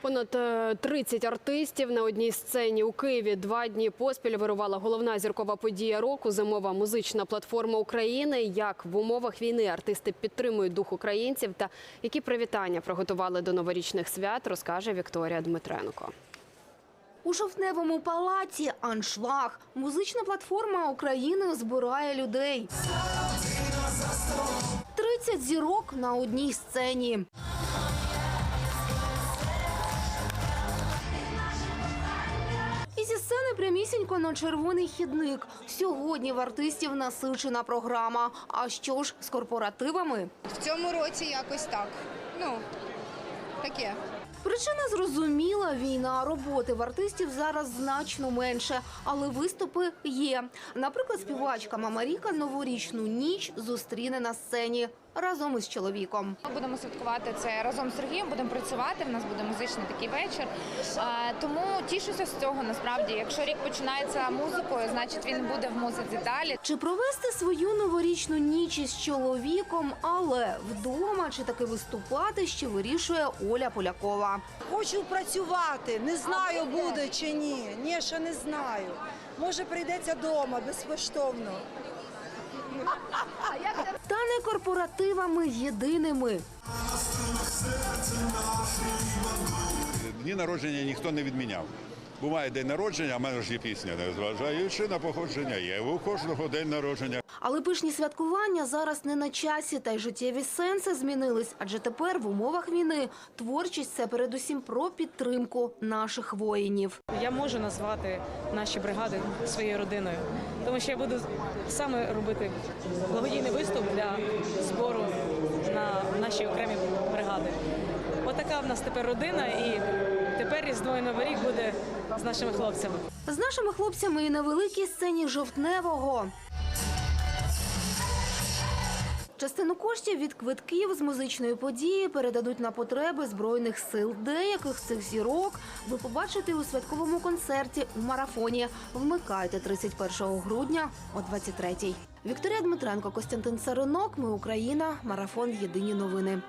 Понад е, 30 артистів на одній сцені у Києві два дні поспіль вирувала головна зіркова подія року зимова музична платформа України. Як в умовах війни артисти підтримують дух українців та які привітання приготували до новорічних свят, розкаже Вікторія Дмитренко. У жовтневому палаці аншлаг. Музична платформа України збирає людей. 30 зірок на одній сцені. Прямісінько на червоний хідник. Сьогодні в артистів насичена програма. А що ж з корпоративами? В цьому році якось так. Ну, таке. Причина зрозуміла війна. Роботи в артистів зараз значно менше, але виступи є. Наприклад, співачка Мамаріка новорічну ніч зустріне на сцені разом із чоловіком. Ми будемо святкувати це разом з Сергієм, будемо працювати. В нас буде музичний такий вечір. Тому тішуся з цього. Насправді, якщо рік починається музикою, значить він буде в музиці далі. Чи провести свою новорічну ніч із чоловіком, але вдома чи таки виступати ще вирішує Оля Полякова. Хочу працювати. Не знаю, буде чи ні. Ні, ще не знаю. Може, прийдеться вдома безкоштовно. Корпоративами єдиними. Дні народження ніхто не відміняв. Буває день народження, а в мене ж є пісня, незважаючи на походження, є у кожного день народження. Але пишні святкування зараз не на часі, та й життєві сенси змінились. Адже тепер в умовах війни творчість це передусім про підтримку наших воїнів. Я можу назвати наші бригади своєю родиною, тому що я буду саме робити благодійний виступ для збору на наші окремі бригади. Отака в нас тепер родина, і тепер Різдво і Новий рік буде з нашими хлопцями. З нашими хлопцями і на великій сцені жовтневого. Частину коштів від квитків з музичної події передадуть на потреби збройних сил. Деяких з цих зірок ви побачите у святковому концерті у марафоні. Вмикайте 31 грудня о 23-й. Вікторія Дмитренко, Костянтин Царинок. Ми Україна. Марафон. Єдині новини.